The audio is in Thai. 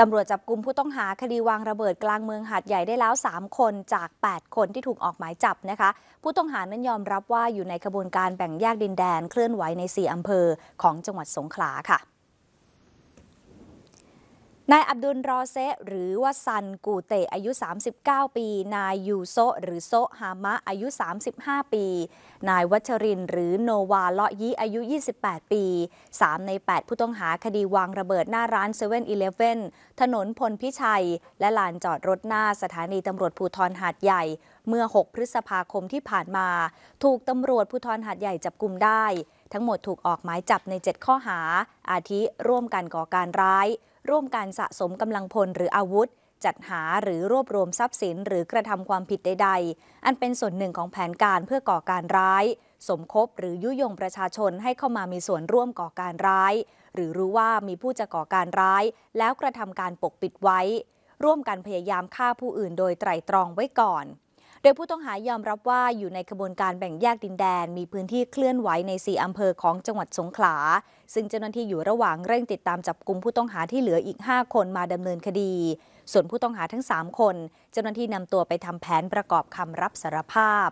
ตำรวจจับกลุ่มผู้ต้องหาคดีวางระเบิดกลางเมืองหาดใหญ่ได้แล้ว 3 คนจาก 8 คนที่ถูกออกหมายจับนะคะ ผู้ต้องหานั้นยอมรับว่าอยู่ในกระบวนการแบ่งแยกดินแดนเคลื่อนไหวใน 4 อำเภอของจังหวัดสงขลาค่ะ นายอับดุลรอเซหรือว่าซันกูเตะอายุ 39 ปี นายยูโซหรือโซฮามะอายุ 35 ปี นายวัชรินหรือโนวาเลาะยีอายุ 28 ปี 3 ใน 8 ผู้ต้องหาคดีวางระเบิดหน้าร้าน7 e เ e ่ e อถนนพลพิชัย และลานจอดรถหน้าสถานีตำรวจภูธรหาดใหญ่ เมื่อ 6 พฤษภาคมที่ผ่านมา ถูกตำรวจภูธรหาดใหญ่จับกลุ่มได้ ทั้งหมดถูกออกหมายจับใน 7 ข้อหา อาทิร่วมกันก่อการร้าย ร่วมการสะสมกำลังพลหรืออาวุธ จัดหาหรือรวบรวมทรัพย์สินหรือกระทำความผิดใด ๆ อันเป็นส่วนหนึ่งของแผนการเพื่อก่อการร้าย สมคบหรือยุยงประชาชนให้เข้ามามีส่วนร่วมก่อการร้าย หรือรู้ว่ามีผู้จะก่อการร้าย แล้วกระทำการปกปิดไว้ ร่วมกันพยายามฆ่าผู้อื่นโดยไตร่ตรองไว้ก่อน โดยผู้ต้องหายอมรับว่าอยู่ในกระบวนการแบ่งแยกดินแดน มีพื้นที่เคลื่อนไหวใน 4 อำเภอของจังหวัดสงขลา ซึ่งเจ้าหน้าที่อยู่ระหว่างเร่งติดตามจับกลุ่มผู้ต้องหาที่เหลืออีก 5 คนมาดำเนินคดี ส่วนผู้ต้องหาทั้ง 3 คน เจ้าหน้าที่นำตัวไปทำแผนประกอบคำรับสารภาพ